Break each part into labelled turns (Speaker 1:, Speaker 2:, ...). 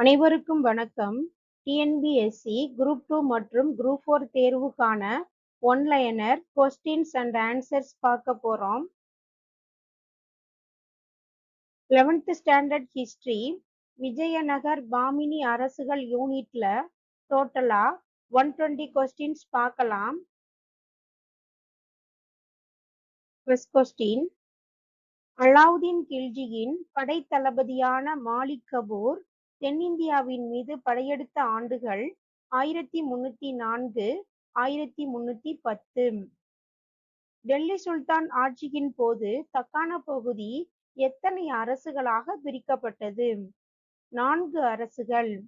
Speaker 1: அனைவருக்கும் வணக்கம். TNPSC group two மற்றும் குரூப் ஃபோர் தேர்வுக்கான ஒன்லைனர் கொஸ்டின்ஸ் அண்ட் ஆன்சர்ஸ் பார்க்க போகிறோம் eleventh standard history Vijayanagar Bahmani அரசுகள் யூனிட்ல டோட்டலா ஒன் டுவெண்ட்டி கொஸ்டின்ஸ் பார்க்கலாம். ஃபர்ஸ்ட் கொஸ்டின் அலாவுதீன் கில்ஜியின் படைத்தளபதியான மாலிக் கபூர் தென்னிந்தியாவின் மீது படையெடுத்த ஆண்டுகள் ஆயிரத்தி முன்னூத்தி நான்கு ஆயிரத்தி முன்னூத்தி பத்து. டெல்லி சுல்தான் ஆட்சியின் போது தக்கான பகுதி எத்தனை அரசுகளாக பிரிக்கப்பட்டது? நான்கு அரசுகள்.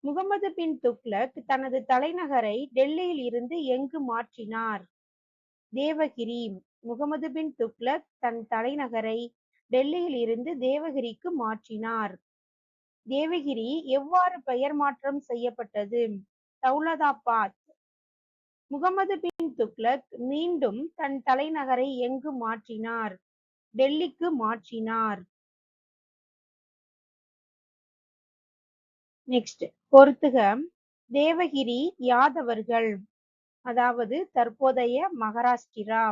Speaker 1: முகமது பின் துக்ளக் தனது தலைநகரை டெல்லியில் இருந்து எங்கு மாற்றினார்? தேவகிரி. முகமது பின் துக்ளக் தன் தலைநகரை டெல்லியில் இருந்து தேவகிரிக்கு மாற்றினார். தேவகிரி எவ்வாறு பெயர் மாற்றம் செய்யப்பட்டது? தௌலதாபாத். முகமது பின் துக்ளக் மீண்டும் தன் தலைநகரை எங்கு மாற்றினார்? டெல்லிக்கு மாற்றினார். நெக்ஸ்ட் பொறுத்துக. தேவகிரி யாதவர்கள்? அதாவது தற்போதைய மகாராஷ்டிரா.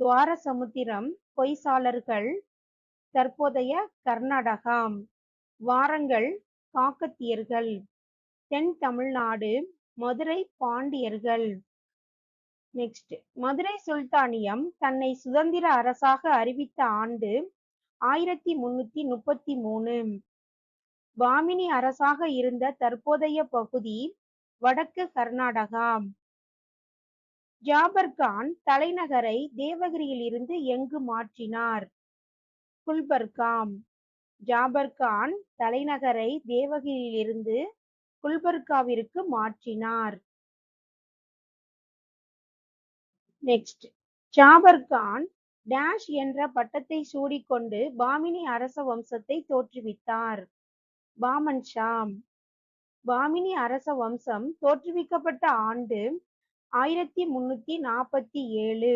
Speaker 1: துவாரசமுத்திரம் பொய்சாளர்கள். தற்போதைய கர்நாடகா. வாரங்கள் காக்கத்தியர்கள். தென் தமிழ்நாடு மதுரை பாண்டியர்கள். நெக்ஸ்ட் மதுரை சுல்தானியம் தன்னை சுதந்திர அரசாக அறிவித்த ஆண்டு ஆயிரத்தி முன்னூத்தி முப்பத்தி மூணு. பாமினி அரசாக இருந்த தற்போதைய பகுதி வடக்கு கர்நாடகா. ஜாபர் கான் தலைநகரை தேவகிரியில் இருந்து எங்கு மாற்றினார்? குல்பர்காம். ஜாபர் கான் தலைநகரை தேவகிரியிலிருந்து குல்பர்காவிற்கு மாற்றினார். நெக்ஸ்ட் ஜாபர் கான் டேஷ் என்ற பட்டத்தை சூடிக்கொண்டு பாமினி அரச வம்சத்தை தோற்றுவித்தார். பாமன் ஷாம். பாமினி அரச வம்சம் தோற்றுவிக்கப்பட்ட ஆண்டு ஆயிரத்தி முன்னூத்தி நாற்பத்தி ஏழு.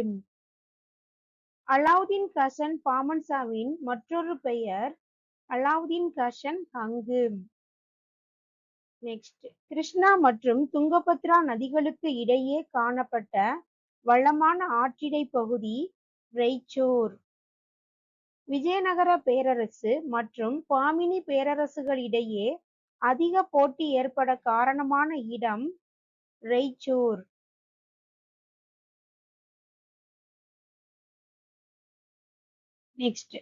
Speaker 1: அலாவுதீன் கசன் பாமன்சாவின் மற்றொரு பெயர் அலாவுதீன் கஷன் ஹங்கு நெக்ஸ்ட் கிருஷ்ணா மற்றும் துங்கபத்ரா நதிகளுக்கு இடையே காணப்பட்ட வளமான ஆற்றிடை பகுதி ரெய்ச்சூர் விஜயநகர பேரரசு மற்றும் பாமினி பேரரசுகளிடையே அதிக போட்டி ஏற்பட காரணமான இடம் ரெய்ச்சூர் நெக்ஸ்ட்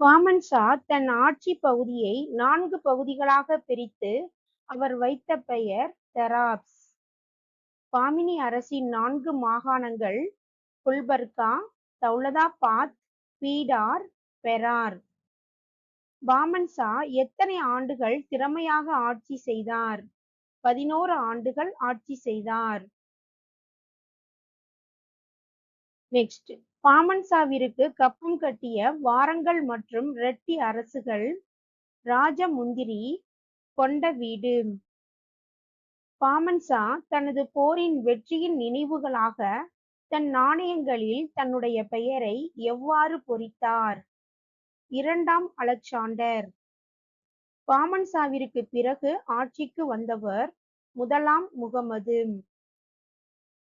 Speaker 1: காமன்ஷா தன் ஆட்சி பகுதியை நான்கு பகுதிகளாக பிரித்து அவர் வைத்த பெயர் தெராப்ஸ். பாமினி அரசின் நான்கு மாகாணங்கள் குல்பர்கா தௌலதாபாத் பீடார் பெரார். பாமன்ஷா எத்தனை ஆண்டுகள் திறமையாக ஆட்சி செய்தார்? பதினோரு ஆண்டுகள் ஆட்சி செய்தார். நெக்ஸ்ட். பாமன்சாவிற்கு கப்பம் கட்டிய வாரங்கள் மற்றும் ரெட்டி அரசுகள் ராஜமுந்திரி கொண்ட வீடு. பாமன்சா தனது போரின் வெற்றியின் நினைவுகளாக தன் நாணயங்களில் தன்னுடைய பெயரை எவ்வாறு பொறித்தார்? இரண்டாம் அலெக்சாண்டர். பாமன்சாவிற்கு பிறகு ஆட்சிக்கு வந்தவர் முதலாம் முகமது.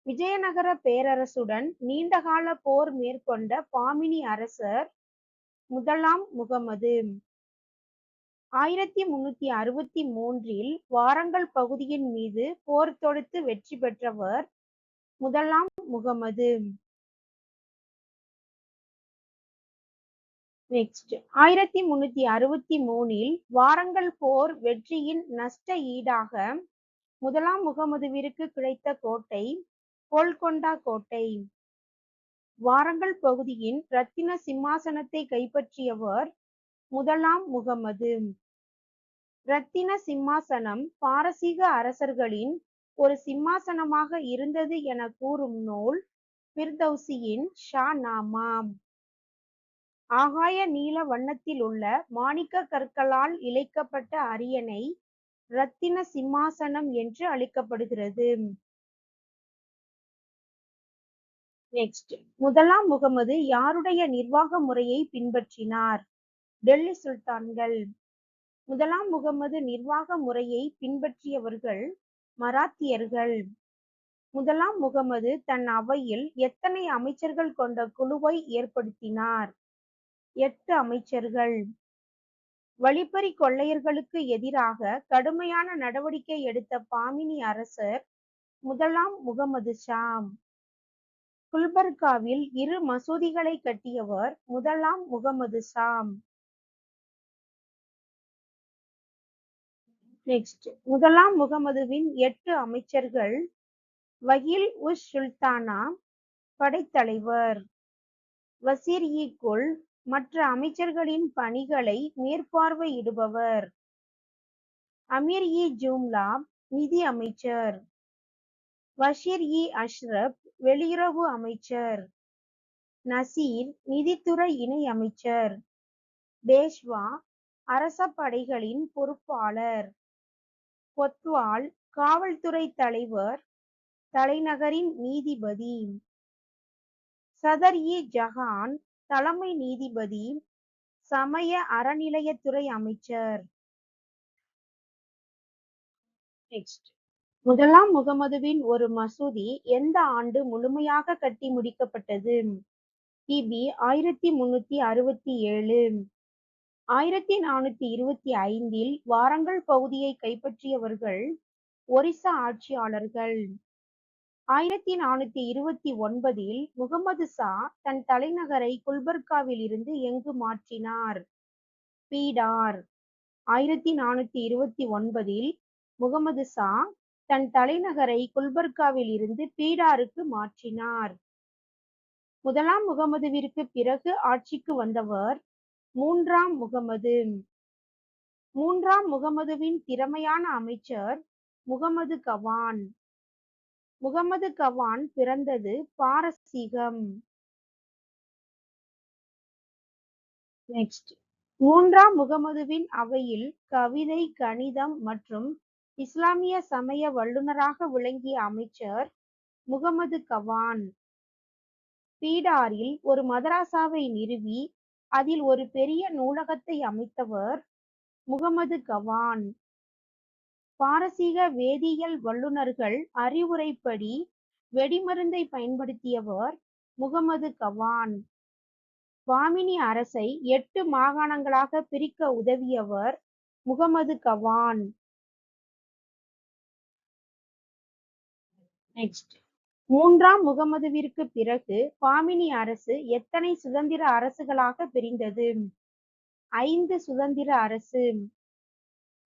Speaker 1: விஜயநகர பேரரசுடன் நீண்டகால போர் மேற்கொண்ட பாமினி அரசர் முதலாம் முகமது. ஆயிரத்தி முன்னூத்தி அறுபத்தி மூன்றில் வாரங்கள் பகுதியின் மீது போர் தொடுத்து வெற்றி பெற்றவர் முதலாம் முகமது. நெக்ஸ்ட் ஆயிரத்தி முன்னூத்தி அறுபத்தி மூணில் வாரங்கள் போர் வெற்றியின் நஷ்ட ஈடாக முதலாம் முகமதுவிற்கு கிடைத்த கோட்டை கோல்கொண்டா கோட்டை. வாரங்கள் பகுதியின் ரத்தின சிம்மாசனத்தை கைப்பற்றியவர் முதலாம் முகமது. ரத்தின சிம்மாசனம் பாரசீக அரசர்களின் ஒரு சிம்மாசனமாக இருந்தது என கூறும் நூல் பிர்தௌசியின் ஷா நாமா ஆகாய நீல வண்ணத்தில் உள்ள மாணிக்க கற்களால் இழைக்கப்பட்ட அரியணை ரத்தின சிம்மாசனம் என்று அழைக்கப்படுகிறது. நெக்ஸ்ட் முதலாம் முகமது யாருடைய நிர்வாக முறையை பின்பற்றினார்? டெல்லி சுல்தான்கள். முதலாம் முகமது நிர்வாக முறையை பின்பற்றியவர்கள் மராத்தியர்கள். முதலாம் முகமது தன் அவையில் எத்தனை அமைச்சர்கள் கொண்ட குழுவை ஏற்படுத்தினார்? எட்டு அமைச்சர்கள். வழிப்பறி கொள்ளையர்களுக்கு எதிராக கடுமையான நடவடிக்கை எடுத்த பாமினி அரசர் முதலாம் முகமது ஷாம். குல்பர்காவில் இரு மசூதிகளை கட்டியவர் முதலாம் முகமது சாம். நெக்ஸ்ட் முதலாம் முகமதுவின் எட்டு அமைச்சர்கள் வகில் உஸ் சுல்தானா படைத்தலைவர் வசீர் இ குல் மற்ற அமைச்சர்களின் பணிகளை மேற்பார்வையிடுபவர். அமீர் இ ஜூம்லா நிதி அமைச்சர். பஷீர் இ. அஷ்ரப் வெளியுறவு அமைச்சர். நசீர் நிதித்துறை இணை அமைச்சர். பேஷ்வா அரச படைகளின் பொறுப்பாளர். கொத்வால் காவல்துறை தலைவர். தலைநகரின் நீதிபதி. சதர் இ. ஜஹான் தலைமை நீதிபதி. சமய அறநிலையத்துறை அமைச்சர். நெக்ஸ்ட் முதலாம் முகமதுவின் ஒரு மசூதி எந்த ஆண்டு முழுமையாக கட்டி முடிக்கப்பட்டது? கிபி ஆயிரத்தி முன்னூத்தி அறுபத்தி ஏழு. ஆயிரத்தி நானூத்தி இருபத்தி ஐந்தில் வாரங்கள் பகுதியை கைப்பற்றியவர்கள் ஒரிசா ஆட்சியாளர்கள். ஆயிரத்தி நானூத்தி இருபத்தி ஒன்பதில் முகமது சா தன் தலைநகரை குல்பர்காவில் இருந்து எங்கு மாற்றினார்? பீடார். ஆயிரத்தி நானூத்தி இருபத்தி ஒன்பதில் முகமது சா தன் தலைநகரை குல்பர்காவில் இருந்து பீடாருக்கு மாற்றினார். முதலாம் முகமதுவிற்கு பிறகு ஆட்சிக்கு வந்தவர் மூன்றாம் முகமது. மூன்றாம் முகமதுவின் திறமையான அமைச்சர் முகமது கவான். முகமது கவான் பிறந்தது பாரசீகம். நெக்ஸ்ட் மூன்றாம் முகமதுவின் அவையில் கவிதை கணிதம் மற்றும் இஸ்லாமிய சமய வல்லுநராக விளங்கிய அமைச்சர் முகமது கவான். பீடாரில் ஒரு மதராசாவை நிறுவி அதில் ஒரு பெரிய நூலகத்தை அமைத்தவர் முகமது கவான். பாரசீக வேதியியல் வல்லுநர்கள் அறிவுரைப்படி வெடிமருந்தை பயன்படுத்தியவர் முகமது கவான். வாமினி அரசை எட்டு மாகாணங்களாக பிரிக்க உதவியவர் முகமது கவான். நெக்ஸ்ட் மூன்றாம் முகமதுவிற்கு பிறகு பாமினி அரசு எத்தனை சுதந்திர அரசுகளாக பிரிந்தது? ஐந்து சுதந்திர அரசு.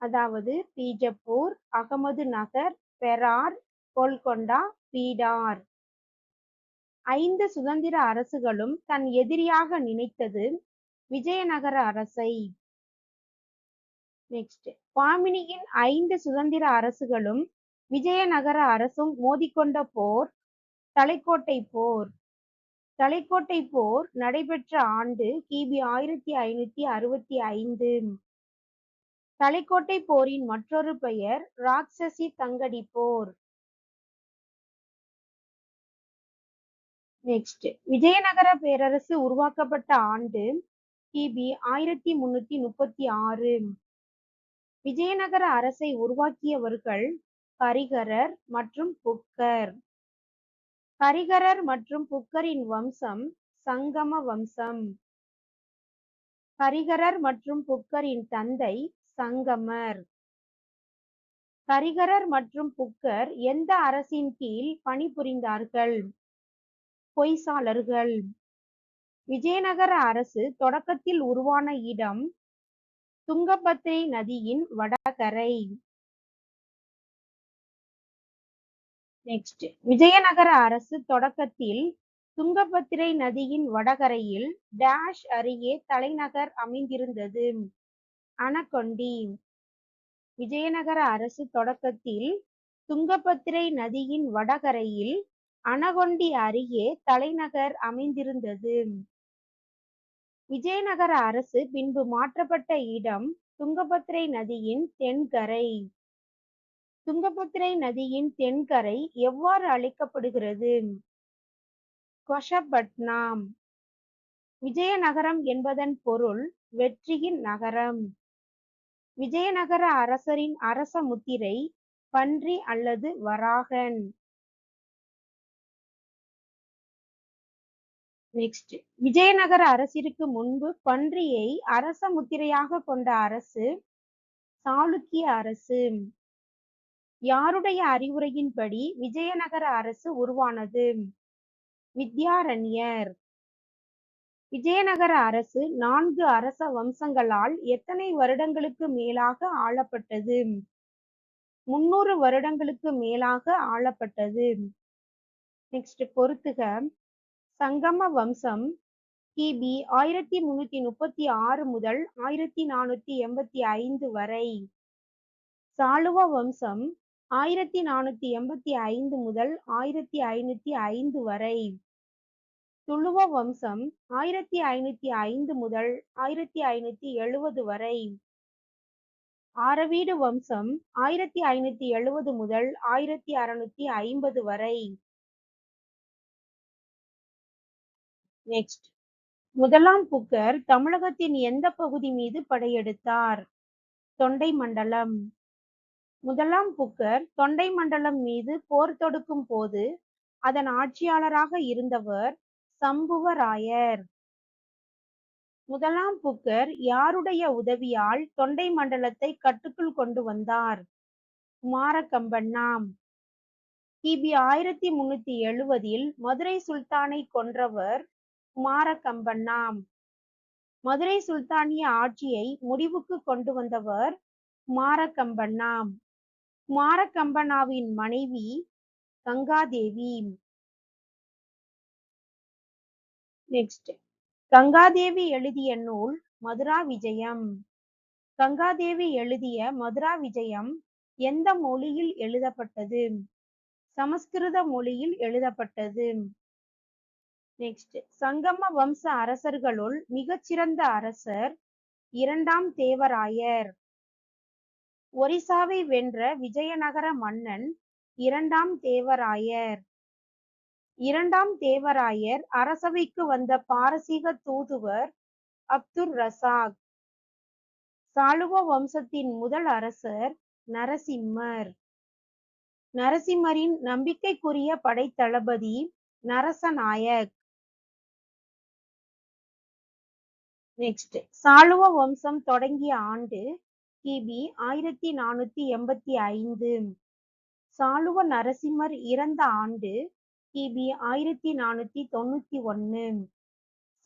Speaker 1: அதாவது பீஜப்பூர் அகமது நகர் பெரார் கோல்கொண்டா பீடார். ஐந்து சுதந்திர அரசுகளும் தன் எதிரியாக நினைத்தது விஜயநகர அரசை. நெக்ஸ்ட் பாமினியின் ஐந்து சுதந்திர அரசுகளும் விஜயநகர அரசும் மோதிக்கொண்ட போர் தலைக்கோட்டை போர். தலைக்கோட்டை போர் நடைபெற்ற ஆண்டு கிபி ஆயிரத்தி ஐநூத்தி அறுபத்தி ஐந்து. தலைக்கோட்டை போரின் மற்றொரு பெயர் ராட்சசி தங்கடி போர். நெக்ஸ்ட் விஜயநகர பேரரசு உருவாக்கப்பட்ட ஆண்டு கிபி ஆயிரத்தி முன்னூத்தி முப்பத்தி ஆறு. விஜயநகர அரசை உருவாக்கியவர்கள் கரிகரர் மற்றும் புக்கர். கரிகரர் மற்றும் புக்கரின் வம்சம் சங்கம வம்சம். கரிகரர் மற்றும் புக்கரின் தந்தை சங்கமர். கரிகரர் மற்றும் புக்கர் எந்த அரசின் கீழ் பணிபுரிந்தார்கள்? பொய்சாளர்கள். விஜயநகர அரசு தொடக்கத்தில் உருவான இடம் துங்கபத்ரை நதியின் வடகரை. நெக்ஸ்ட் விஜயநகர அரசு தொடக்கத்தில் துங்கபத்திரை நதியின் வடகரையில் டேஷ் அருகே தலைநகர் அமைந்திருந்தது. அனகொண்டி விஜயநகர அரசு தொடக்கத்தில் துங்கபத்திரை நதியின் வடகரையில் அனகொண்டி அருகே தலைநகர் அமைந்திருந்தது. விஜயநகர அரசு பின்பு மாற்றப்பட்ட இடம் துங்கபத்திரை நதியின் தென்கரை. துங்கபத்திரை நதியின் தென்கரை எவ்வாறு அழைக்கப்படுகிறது? கொஷபட்னாம். விஜயநகரம் என்பதன் பொருள் வெற்றியின் நகரம். விஜயநகர அரசரின் அரச முத்திரை பன்றி அல்லது வராகன். நெக்ஸ்ட் விஜயநகர அரசிற்கு முன்பு பன்றியை அரச முத்திரையாக கொண்ட அரசு சாளுக்கிய அரசு. யாருடைய அறிவுரையின்படி விஜயநகர அரசு உருவானது? வித்யாரண்யர். விஜயநகர அரசு நான்கு அரச வம்சங்களால் எத்தனை வருடங்களுக்கு மேலாக ஆளப்பட்டது? முன்னூறு வருடங்களுக்கு மேலாக ஆளப்பட்டது. நெக்ஸ்ட் பொறுத்துக. சங்கம வம்சம் கிபி ஆயிரத்தி முன்னூத்தி முப்பத்தி ஆறு முதல் ஆயிரத்தி நானூத்தி எண்பத்தி ஐந்து வரை. சாளுவ வம்சம் ஆயிரத்தி நானூத்தி எண்பத்தி ஐந்து முதல் ஆயிரத்தி ஐநூத்தி ஐந்து வரை. துளுவ வம்சம் ஆயிரத்தி ஐநூத்தி ஐந்து முதல் ஆயிரத்தி ஐநூத்தி எழுவது வரை. ஆரவீடு வம்சம் ஆயிரத்தி ஐநூத்தி எழுவது முதல் ஆயிரத்தி அறுநூத்தி ஐம்பது வரை. நெக்ஸ்ட் முதலாம் புக்கர் தமிழகத்தின் எந்த பகுதி மீது படையெடுத்தார்? தொண்டை மண்டலம். முதலாம் புக்கர் தொண்டை மண்டலம் மீது போர் தொடுக்கும் போது அதன் ஆட்சியாளராக இருந்தவர் சம்புவராயர். முதலாம் புக்கர் யாருடைய உதவியால் தொண்டை மண்டலத்தை கட்டுக்குள் கொண்டு வந்தார்? குமாரகம்பண்ணாம் கிபி ஆயிரத்தி முன்னூத்தி எழுவதில் மதுரை சுல்தானை கொன்றவர் குமாரகம்பண்ணாம் மதுரை சுல்தானிய ஆட்சியை முடிவுக்கு கொண்டு வந்தவர் குமாரகம்பண்ணாம் குமாரகம்பனாவின் மனைவி கங்காதேவி. நெக்ஸ்ட் கங்காதேவி எழுதிய நூல் மதுரா விஜயம். கங்காதேவி எழுதிய மதுரா விஜயம் எந்த மொழியில் எழுதப்பட்டது? சமஸ்கிருத மொழியில் எழுதப்பட்டது. நெக்ஸ்ட் சங்கம வம்ச அரசர்களுள் மிகச்சிறந்த அரசர் இரண்டாம் தேவராயர். ஒரிசாவை வென்ற விஜயநகர மன்னன் இரண்டாம் தேவராயர். இரண்டாம் தேவராயர் அரசவைக்கு வந்த பாரசீக தூதுவர் அப்துர் ரசாக். சாளுவ வம்சத்தின் முதல் அரசர் நரசிம்மர். நரசிம்மரின் நம்பிக்கைக்குரிய படைத்தளபதி நரசநாயக். நெக்ஸ்ட் சாளுவ வம்சம் தொடங்கிய ஆண்டு கிபி ஆயிரத்தி நானூத்தி எண்பத்தி ஐந்து. சாளுவ நரசிம்மர் இறந்த ஆண்டு கிபி ஆயிரத்தி நானூத்தி தொண்ணூத்தி ஒன்னு.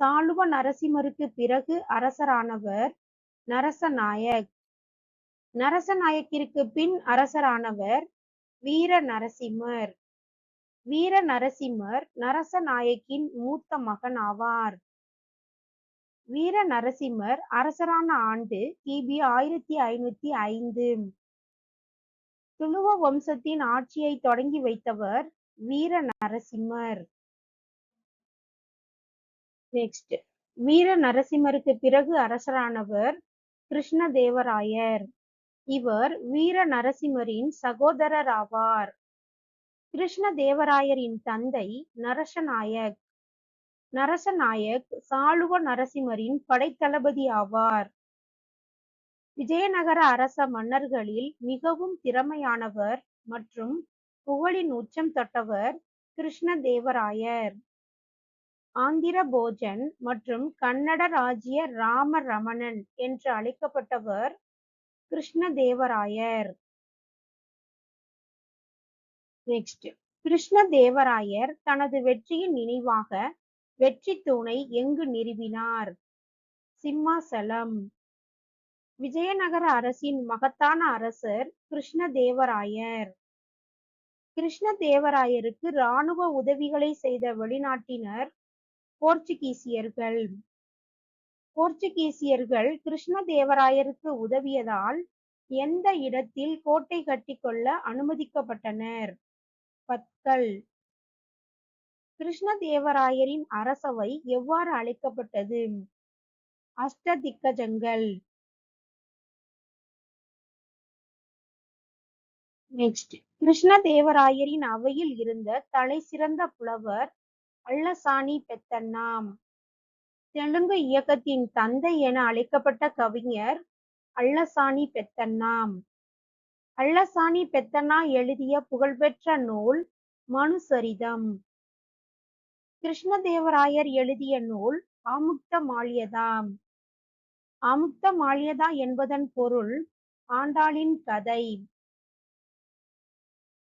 Speaker 1: சாளுவ நரசிம்மருக்கு பிறகு அரசரானவர் நரசநாயக். நரசநாயக்கிற்கு பின் அரசரானவர் வீர நரசிம்மர். வீர நரசிம்மர் நரசநாயக்கின் மூத்த மகன் ஆவார். வீர நரசிம்மர் அரசரான ஆண்டு கிபி ஆயிரத்தி ஐநூத்தி ஐந்து. துளுவ வம்சத்தின் ஆட்சியை தொடங்கி வைத்தவர் வீர நரசிம்மர் நெக்ஸ்ட் வீர நரசிம்மருக்கு பிறகு அரசரானவர் கிருஷ்ணதேவராயர். இவர் வீர நரசிம்மரின் சகோதரர் ஆவார் கிருஷ்ணதேவராயரின் தந்தை நரசநாயக். நரசநாயக் சாளுவ நரசிம்மரின் படைத்தளபதி ஆவார். விஜயநகர அரச மன்னர்களில் மிகவும் திறமையானவர் மற்றும் புகழின் உச்சம் தொட்டவர் கிருஷ்ணதேவராயர். ஆந்திர போஜன் மற்றும் கன்னட ராஜ்ய ராம ரமணன் என்று அழைக்கப்பட்டவர் கிருஷ்ணதேவராயர். நெக்ஸ்ட் கிருஷ்ணதேவராயர் தனது வெற்றியின் நினைவாக வெற்றி தூணை எங்கு நிறுவினார்? சிம்மாசலம். விஜயநகர அரசின் மகத்தான அரசர் கிருஷ்ணதேவராயர். கிருஷ்ணதேவராயருக்கு இராணுவ உதவிகளை செய்த வெளிநாட்டினர் போர்ச்சுகீசியர்கள். போர்ச்சுகீசியர்கள் கிருஷ்ணதேவராயருக்கு உதவியதால் எந்த இடத்தில் கோட்டை கட்டிக்கொள்ள அனுமதிக்கப்பட்டனர்? பத்கல் கிருஷ்ணதேவராயரின் அரசவை எவ்வாறு அழைக்கப்பட்டது? அஷ்டதிக்கஜங்கள். நெக்ஸ்ட் கிருஷ்ணதேவராயரின் அவையில் இருந்த தலை சிறந்த புலவர் அல்லசாணி பெத்தண்ணாம் தெலுங்கு இயக்கத்தின் தந்தை என அழைக்கப்பட்ட கவிஞர் அல்லசாணி பெத்தண்ணாம் அல்லசாணி பெத்தண்ணா எழுதிய புகழ்பெற்ற நூல் மனுசரிதம். கிருஷ்ணதேவராயர் எழுதிய நூல் ஆமுக்த மால்யதா ஆமுக்த மால்யதா என்பதன் பொருள் ஆண்டாளின் கதை.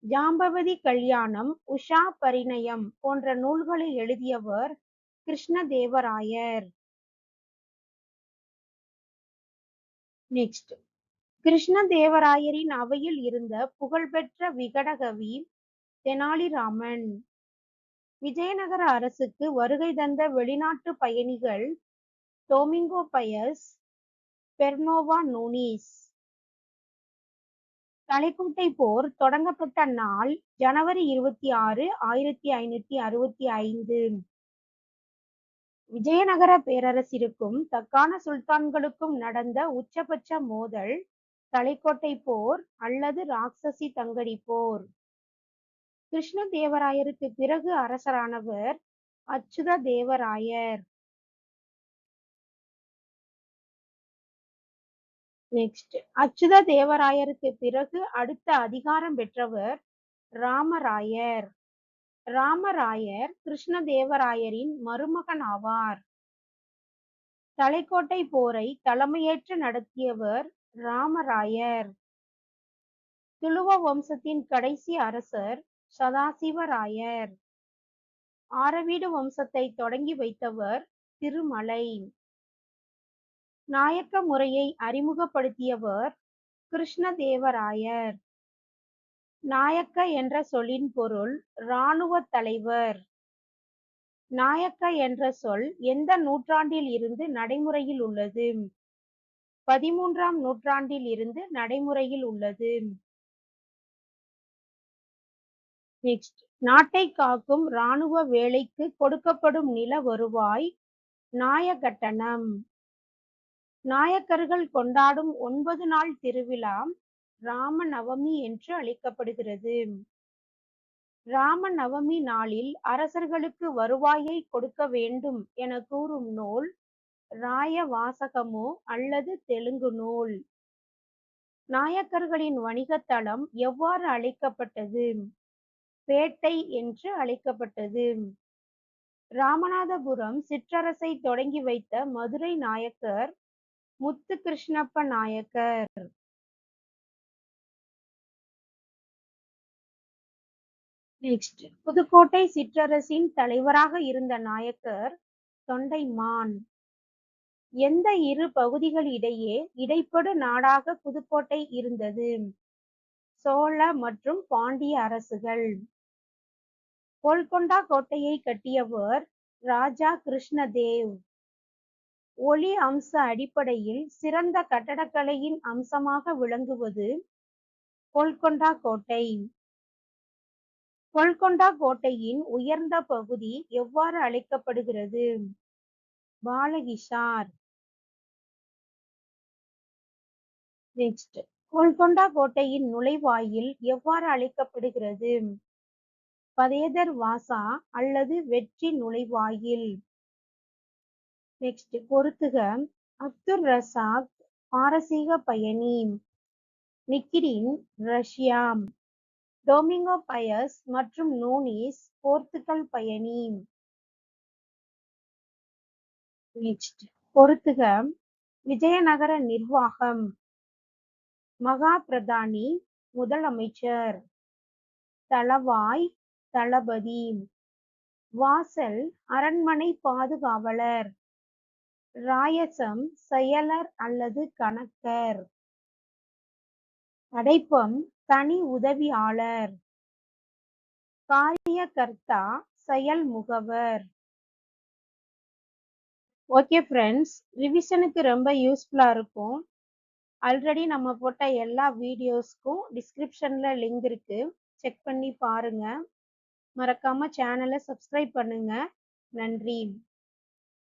Speaker 1: ஜாம்பவதி கல்யாணம் உஷா பரிணயம் போன்ற நூல்களை எழுதியவர் கிருஷ்ணதேவராயர். நெக்ஸ்ட். கிருஷ்ணதேவராயரின் அவையில் இருந்த புகழ்பெற்ற விகடகவி தெனாலிராமன். விஜயநகர அரசுக்கு வருகை தந்த வெளிநாட்டு பயணிகள் Domingo Paes Fernao Nuniz. Talikota போர் தொடங்கப்பட்ட நாள் ஜனவரி இருபத்தி ஆறு ஆயிரத்தி ஐநூத்தி அறுபத்தி ஐந்து. விஜயநகர பேரரசிற்கும் தக்கான சுல்தான்களுக்கும் நடந்த உச்சபட்ச மோதல் தலைக்கோட்டை போர் அல்லது ராட்சசி தங்கடி போர். கிருஷ்ணதேவராயருக்கு பிறகு அரசரானவர் அச்சுத தேவராயர் நெக்ஸ்ட் அச்சுத தேவராயருக்கு பிறகு அடுத்த அதிகாரம் பெற்றவர் ராமராயர். ராமராயர் கிருஷ்ணதேவராயரின் மருமகன் ஆவார். தலைக்கோட்டை போரை தலைமையேற்று நடத்தியவர் ராமராயர். துளுவ வம்சத்தின் கடைசி அரசர் சதாசிவராயர். ஆரவீடு வம்சத்தை தொடங்கி வைத்தவர் திருமலை. நாயக்க முறையை அறிமுகப்படுத்தியவர் கிருஷ்ணதேவராயர். நாயக்க என்ற சொல்லின் பொருள் இராணுவ தலைவர். நாயக்க என்ற சொல் எந்த நூற்றாண்டில் இருந்து நடைமுறையில் உள்ளது? பதிமூன்றாம் நூற்றாண்டில் இருந்து நடைமுறையில் உள்ளது. நெக்ஸ்ட் நாட்டை காக்கும் இராணுவ வேலைக்கு கொடுக்கப்படும் நில வருவாய் நாயகட்டணம். நாயக்கர்கள் கொண்டாடும் ஒன்பது நாள் திருவிழா ராம நவமி என்று அழைக்கப்படுகிறது. ராம நவமி நாளில் அரசர்களுக்கு வருவாயை கொடுக்க வேண்டும் என கூறும் நூல் ராய வாசகமோ அல்லது தெலுங்கு நூல். நாயக்கர்களின் வணிகத்தளம் எவ்வாறு அழைக்கப்பட்டது? பேட்டை என்று அழைக்கப்பட்டது. ராமநாதபுரம் சிற்றரசை தொடங்கி வைத்த மதுரை நாயக்கர் முத்து கிருஷ்ணப்ப நாயக்கர். நெக்ஸ்ட் புதுக்கோட்டை சிற்றரசின் தலைவராக இருந்த நாயக்கர் தொண்டைமான் எந்த இரு பகுதிகளிடையே இடைப்படு நாடாக புதுக்கோட்டை இருந்தது? சோழ மற்றும் பாண்டிய அரசுகள். கோல்கொண்டா கோட்டையை கட்டியவர் ராஜா கிருஷ்ணதேவ். ஒளி அம்ச அடிப்படையில் சிறந்த கட்டடக்கலையின் அம்சமாக விளங்குவது கோல்கொண்டா கோட்டை. கோல்கொண்டா கோட்டையின் உயர்ந்த பகுதி எவ்வாறு அழைக்கப்படுகிறது? பாலகிஷார். நெக்ஸ்ட் கோல்கொண்டா கோட்டையின் நுழைவாயில் எவ்வாறு அழைக்கப்படுகிறது? பதேதர் வாசா அல்லது வெற்றி நுழைவாயில். நெக்ஸ்ட் பொறுத்துக. அப்துல் ரசாக் பாரசீக பயணி. நிக்கிரின் ரஷ்யா டொமிங்கோ பயஸ் மற்றும் நோனிஸ் போர்த்துகல் பயணி. நெக்ஸ்ட் பொறுத்துக. விஜயநகர நிர்வாகம். மகா பிரதானி முதலமைச்சர். தளவாய் தளபதி. வாசல் அரண்மனை பாதுகாவலர். ராயசம் செயலர் அல்லது கணக்கர். அடைப்பம் தனி உதவியாளர். காரியகர்த்தா செயல் முகவர். ஓகே ஃப்ரெண்ட்ஸ் ரிவிஷனுக்கு ரொம்ப யூஸ்ஃபுல்லாக இருக்கும். ஆல்ரெடி நம்ம போட்ட எல்லா வீடியோஸ்க்கும் டிஸ்கிரிப்ஷனில் லிங்க் இருக்குது செக் பண்ணி பாருங்க. மறக்காம சேனலை சப்ஸ்கிரைப் பண்ணுங்க. நன்றி.